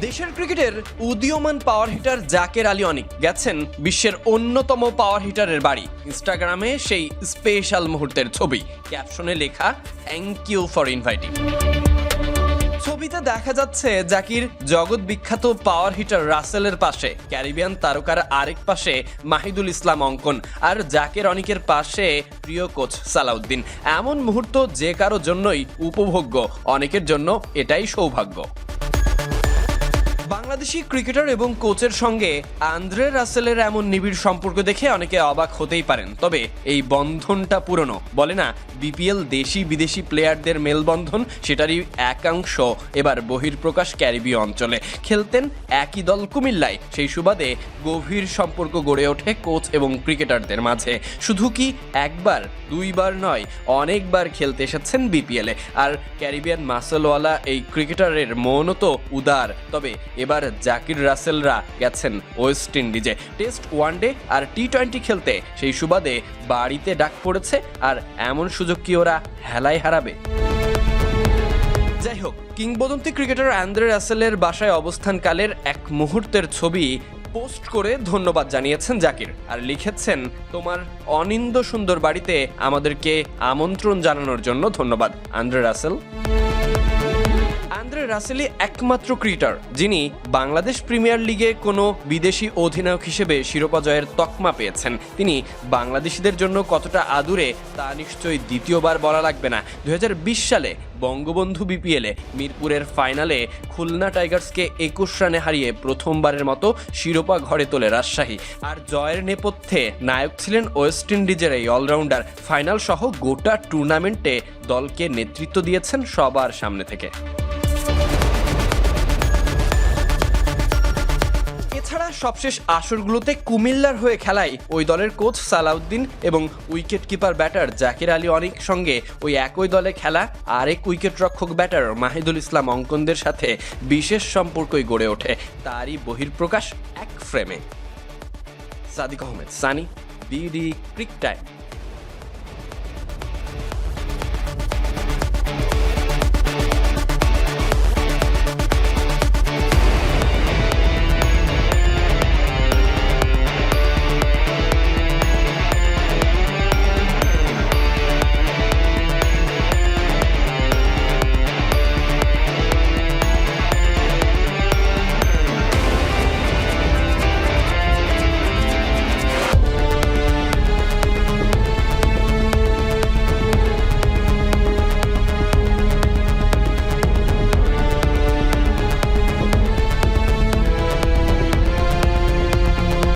দেশের ক্রিকেটের উদীয়মান পাওয়ার হিটার জাকের আলী অনিক গেছেন বিশ্বের অন্যতম পাওয়ার হিটারের বাড়ি। ইনস্টাগ্রামে সেই স্পেশাল মুহূর্তের ছবি। ক্যাপশনে লেখা থ্যাংক ইউ ফর ইনভাইটিং ছবিতে দেখা যাচ্ছে জাকির জগৎ বিখ্যাত পাওয়ার হিটার রাসেলের পাশে, ক্যারিবিয়ান তারকার আরেক পাশে মাহিদুল ইসলাম অঙ্কন আর জাকের অনিকের পাশে প্রিয় কোচ সালাউদ্দিন। এমন মুহূর্ত যে কারও জন্যই উপভোগ্য, অনেকের জন্য এটাই সৌভাগ্য। বাংলাদেশি ক্রিকেটার এবং কোচের সঙ্গে আন্দ্রে রাসেলের এমন নিবিড় সম্পর্ক দেখে অনেকে অবাক হতেই পারেন। তবে এই বন্ধনটা পুরনো। বলে না, বিপিএল দেশি বিদেশি প্লেয়ারদের মেলবন্ধন সেটারই একাংশ এবার বহির্প্রকাশ ক্যারিবীয় অঞ্চলে। খেলতেন একই দল কুমিল্লায়। সেই সুবাদে গভীর সম্পর্ক গড়ে ওঠে কোচ এবং ক্রিকেটারদের মাঝে। শুধু কি একবার, দুইবার নয়, অনেকবার খেলতে এসেছেন বিপিএলে। আর ক্যারিবিয়ান মাসেলওয়ালা এই ক্রিকেটারের মনও তো উদার। তবে এবার জাকির রাসেলরা গেছেন ওয়েস্ট ইন্ডিজে। টেস্ট ওয়ানডে আর টি টোয়েন্টি খেলতে। সেই সুবাদে বাড়িতে ডাক পড়েছে আর এমন সুযোগ কি ওরা হেলায় হারাবে? যাই হোক, কিংবদন্তি ক্রিকেটার অ্যান্দ্রে রাসেলের বাসায় অবস্থানকালের এক মুহূর্তের ছবি পোস্ট করে ধন্যবাদ জানিয়েছেন জাকির। আর লিখেছেন, তোমার অনিন্দ সুন্দর বাড়িতে আমাদেরকে আমন্ত্রণ জানানোর জন্য ধন্যবাদ। Andre Russell. আন্দ্রে রাসেলই একমাত্র ক্রিকেটার, যিনি বাংলাদেশ প্রিমিয়ার লিগে কোনো বিদেশি অধিনায়ক হিসেবে শিরোপা জয়ের তকমা পেয়েছেন। তিনি বাংলাদেশিদের জন্য কতটা আদুরে তা নিশ্চয়ই দ্বিতীয়বার বলা লাগবে না। দু হাজার বিশ সালে বঙ্গবন্ধু বিপিএলে মিরপুরের ফাইনালে খুলনা টাইগার্সকে একুশ রানে হারিয়ে প্রথমবারের মতো শিরোপা ঘরে তোলে রাজশাহী। আর জয়ের নেপথ্যে নায়ক ছিলেন ওয়েস্ট ইন্ডিজের এই অলরাউন্ডার। ফাইনাল সহ গোটা টুর্নামেন্টে দলকে নেতৃত্ব দিয়েছেন সবার সামনে থেকে। সবশেষ আসরগুলোতে কুমিল্লার হয়ে খেলায়। ওই দলের কোচ সালাউদ্দিন এবং wicket keeper batter Zakir Ali Anik সঙ্গে ওই একই দলে খেলা। আরেক উইকেট রক্ষক ব্যাটার মাহিদুল ইসলাম অঙ্কনদের সাথে বিশেষ সম্পর্কই গড়ে ওঠে। তারই বহির্প্রকাশ এক ফ্রেমে। Sadique Ahmed, Sunny, BD, Cric Time.